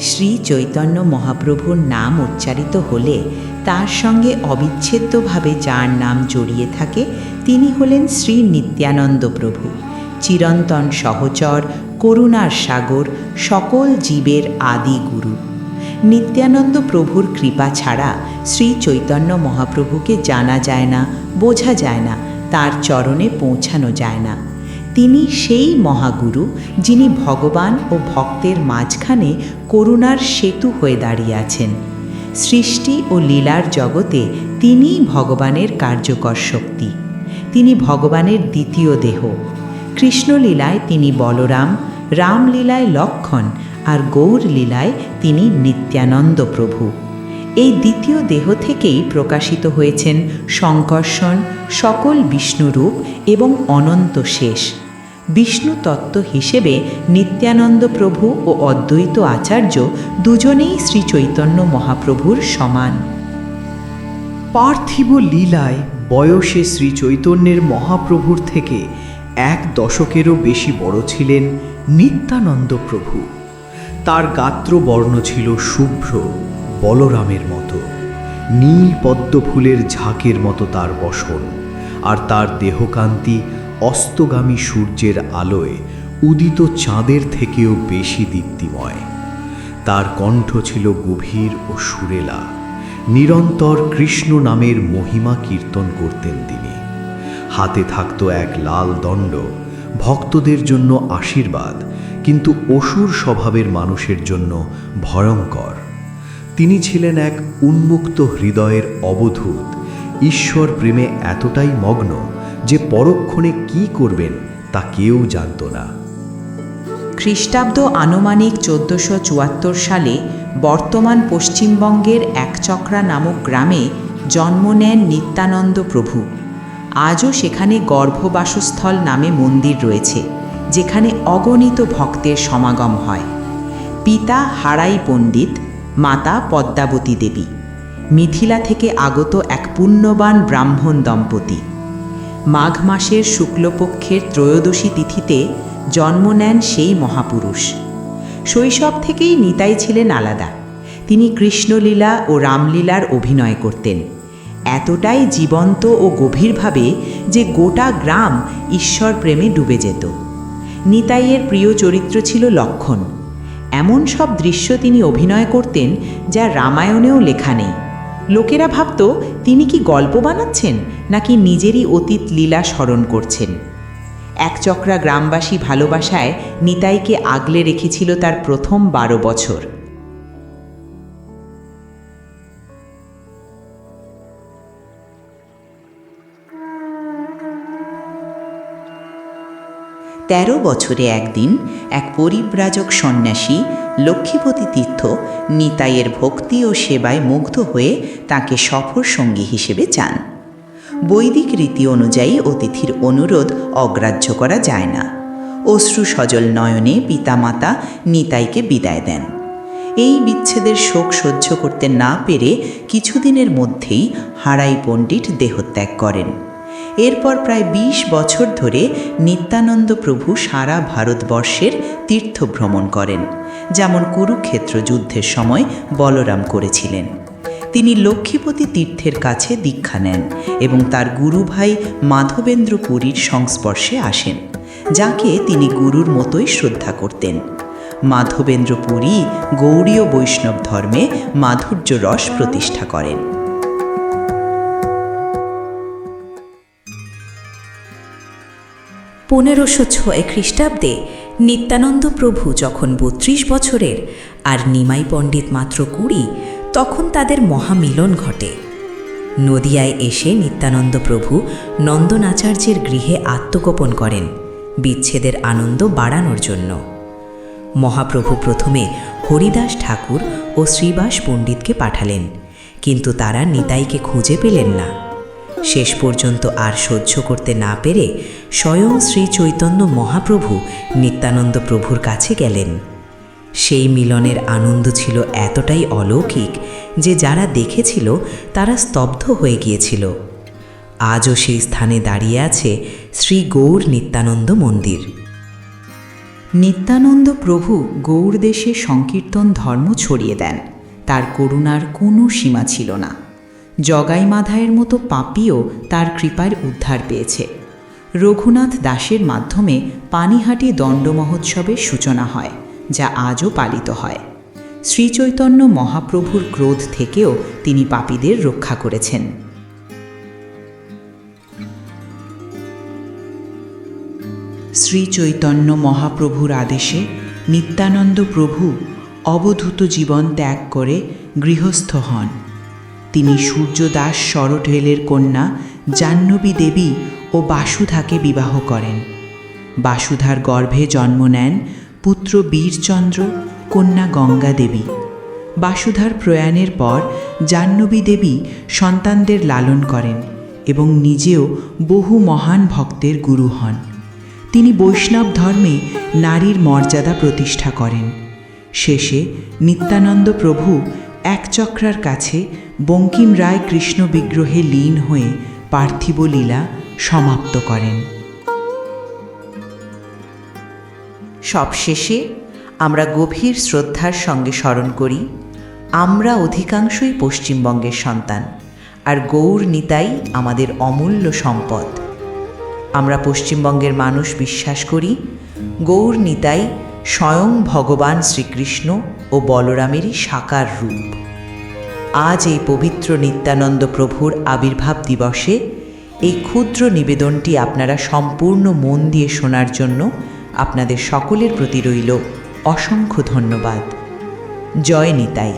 শ্রী চৈতন্য মহাপ্রভুর নাম উচ্চারিত হলে তার সঙ্গে অবিচ্ছেদ্যভাবে যার নাম জড়িয়ে থাকে, তিনি হলেন শ্রী নিত্যানন্দ প্রভু। চিরন্তন সহচর, করুণার সাগর, সকল জীবের আদি গুরু। নিত্যানন্দ প্রভুর কৃপা ছাড়া শ্রী চৈতন্য মহাপ্রভুকে জানা যায় না, বোঝা যায় না, তার চরণে পৌঁছানো যায় না। তিনি সেই মহাগুরু যিনি ভগবান ও ভক্তের মাঝখানে করুণার সেতু হয়ে দাঁড়িয়ে আছেন। সৃষ্টি ও লীলার জগতে তিনিই ভগবানের কার্যকর শক্তি। তিনি ভগবানের দ্বিতীয় দেহ। কৃষ্ণলীলায় তিনি বলরাম, রামলীলায় লক্ষণ আর গৌর লীলায় তিনি নিত্যানন্দ প্রভু। এই দ্বিতীয় দেহ থেকেই প্রকাশিত হয়েছেন শঙ্কর্ষণ, সকল বিষ্ণুরূপ এবং অনন্ত শেষ। বিষ্ণু তত্ত্ব হিসেবে নিত্যানন্দ প্রভু ও অদ্বৈত আচার্য দুজনেই শ্রী চৈতন্য মহাপ্রভুর সমান। পার্থিব লীলায় বয়সে শ্রী চৈতন্যের মহাপ্রভুর থেকে এক দশকেরও বেশি বড় ছিলেন নিত্যানন্দ প্রভু। তার গাত্রবর্ণ ছিল শুভ্র, বলরামের মতো। নীল পদ্ম ফুলের ঝাঁকের মতো তার বসন, আর তার দেহকান্তি অস্তগামী সূর্যের আলোয় উদিত চাঁদের থেকেও বেশি দীপ্তিময়। তার কণ্ঠ ছিল গভীর ও সুরেলা। নিরন্তর কৃষ্ণ নামের মহিমা কীর্তন করতেন তিনি। হাতে থাকত এক লাল দণ্ড, ভক্তদের জন্য আশীর্বাদ, কিন্তু অসুর স্বভাবের মানুষের জন্য ভয়ঙ্কর। তিনি ছিলেন এক উন্মুক্ত হৃদয়ের অবধূত ঈশ্বর প্রেমে এতটাই মগ্ন যে পরক্ষণে কি করবেন তা কেউ জানত না। খ্রিস্টাব্দ আনুমানিক চোদ্দোশো সালে বর্তমান পশ্চিমবঙ্গের একচক্রা নামক গ্রামে জন্ম নেন নিত্যানন্দ প্রভু। আজও সেখানে গর্ভবাসস্থল নামে মন্দির রয়েছে, যেখানে অগণিত ভক্তের সমাগম হয়। পিতা হারাই পণ্ডিত, মাতা পদ্মাবতী দেবী। মিথিলা থেকে আগত এক পুণ্যবান ব্রাহ্মণ দম্পতি। মাঘ মাসের শুক্লপক্ষের ত্রয়োদশী তিথিতে জন্ম নেন সেই মহাপুরুষ। শৈশব থেকেই নিতাই ছিলেন আলাদা। তিনি কৃষ্ণলীলা ও রামলীলার অভিনয় করতেন। এতটাই জীবন্ত ও গভীরভাবে যে গোটা গ্রাম ঈশ্বর প্রেমে ডুবে যেত। নিতাইয়ের প্রিয় চরিত্র ছিল লক্ষণ। এমন সব দৃশ্য তিনি অভিনয় করতেন যা রামায়ণেও লেখা নেই। লোকেরা ভাবত, তিনি কি গল্প বানাচ্ছেন নাকি নিজেরই অতীত লীলা স্মরণ করছেন। একচক্রা গ্রামবাসী ভালোবাসায় নিতাইকে আগলে রেখেছিল তার প্রথম বারো বছর। তেরো বছরে একদিন এক পরিব্রাজক সন্ন্যাসী লক্ষ্মীপতি তীর্থ নিতাইয়ের ভক্তি ও সেবায় মুগ্ধ হয়ে তাকে সফর সঙ্গী হিসেবে চান। বৈদিক রীতি অনুযায়ী অতিথির অনুরোধ অগ্রাহ্য করা যায় না। অশ্রু সজল নয়নে পিতামাতা নিতাইকে বিদায় দেন। এই বিচ্ছেদের শোক সহ্য করতে না পেরে কিছুদিনের মধ্যেই হারাই পণ্ডিত দেহত্যাগ করেন। এরপর প্রায় ২০ বছর ধরে নিত্যানন্দ প্রভু সারা ভারতবর্ষের তীর্থ ভ্রমণ করেন, যেমন কুরুক্ষেত্র যুদ্ধের সময় বলরাম করেছিলেন। তিনি লক্ষ্মীপতি তীর্থের কাছে দীক্ষা নেন এবং তার গুরু ভাই মাধবেন্দ্র পুরীর সংস্পর্শে আসেন, যাকে তিনি গুরুর মতোই শ্রদ্ধা করতেন। মাধবেন্দ্র পুরী গৌড়ীয় বৈষ্ণব ধর্মে মাধুর্য রস প্রতিষ্ঠা করেন। পনেরোশো ছয় খ্রিস্টাব্দে নিত্যানন্দ প্রভু যখন বত্রিশ বছরের আর নিমাই পণ্ডিত মাত্র কুড়ি, তখন তাদের মহামিলন ঘটে। নদিয়ায় এসে নিত্যানন্দ প্রভু নন্দনাচার্যের গৃহে আত্মগোপন করেন, বিচ্ছেদের আনন্দ বাড়ানোর জন্য। মহাপ্রভু প্রথমে হরিদাস ঠাকুর ও শ্রীবাস পণ্ডিতকে পাঠালেন, কিন্তু তারা নিতাইকে খুঁজে পেলেন না। শেষ পর্যন্ত আর সহ্য করতে না পেরে স্বয়ং শ্রী চৈতন্য মহাপ্রভু নিত্যানন্দ প্রভুর কাছে গেলেন। সেই মিলনের আনন্দ ছিল এতটাই অলৌকিক যে যারা দেখেছিল তারা স্তব্ধ হয়ে গিয়েছিল। আজও সেই স্থানে দাঁড়িয়ে আছে শ্রী গৌর নিত্যানন্দ মন্দির। নিত্যানন্দ প্রভু গৌর দেশে সংকীর্তন ধর্ম ছড়িয়ে দেন। তার করুণার কোনো সীমা ছিল না। জগাই মাধায়ের মতো পাপিও তার কৃপার উদ্ধার পেয়েছে। রঘুনাথ দাসের মাধ্যমে পানিহাটি দণ্ড মহোৎসবের সূচনা হয়, যা আজও পালিত হয়। শ্রীচৈতন্য মহাপ্রভুর ক্রোধ থেকেও তিনি পাপীদের রক্ষা করেছেন। শ্রীচৈতন্য মহাপ্রভুর আদেশে নিত্যানন্দ প্রভু অবধূত জীবন ত্যাগ করে গৃহস্থ হন। তিনি সূর্যদাস শরঠেলের কন্যা জাহ্নবী দেবী ও বাসুধাকে বিবাহ করেন। বাসুধার গর্ভে জন্ম নেন পুত্র বীরচন্দ্র, কন্যা গঙ্গা দেবী। বাসুধার প্রয়াণের পর জাহ্নবী দেবী সন্তানদের লালন করেন এবং নিজেও বহু মহান ভক্তের গুরু হন। তিনি বৈষ্ণব ধর্মে নারীর মর্যাদা প্রতিষ্ঠা করেন। শেষে নিত্যানন্দ প্রভু একচক্রার কাছে বঙ্কিম রায় কৃষ্ণ বিগ্রহে লীন হয়ে পার্থিব লীলা সমাপ্ত করেন। সবশেষে আমরা গভীর শ্রদ্ধার সঙ্গে স্মরণ করি, আমরা অধিকাংশই পশ্চিমবঙ্গের সন্তান, আর গৌর নিতাই আমাদের অমূল্য সম্পদ। আমরা পশ্চিমবঙ্গের মানুষ বিশ্বাস করি, গৌর নিতাই স্বয়ং ভগবান শ্রীকৃষ্ণ ও বলরামেরই সাকার রূপ। আজ এই পবিত্র নিত্যানন্দ প্রভুর আবির্ভাব দিবসে এই ক্ষুদ্র নিবেদনটি আপনারা সম্পূর্ণ মন দিয়ে শোনার জন্য আপনাদের সকলের প্রতি রইল অসংখ্য ধন্যবাদ। জয় নিতাই।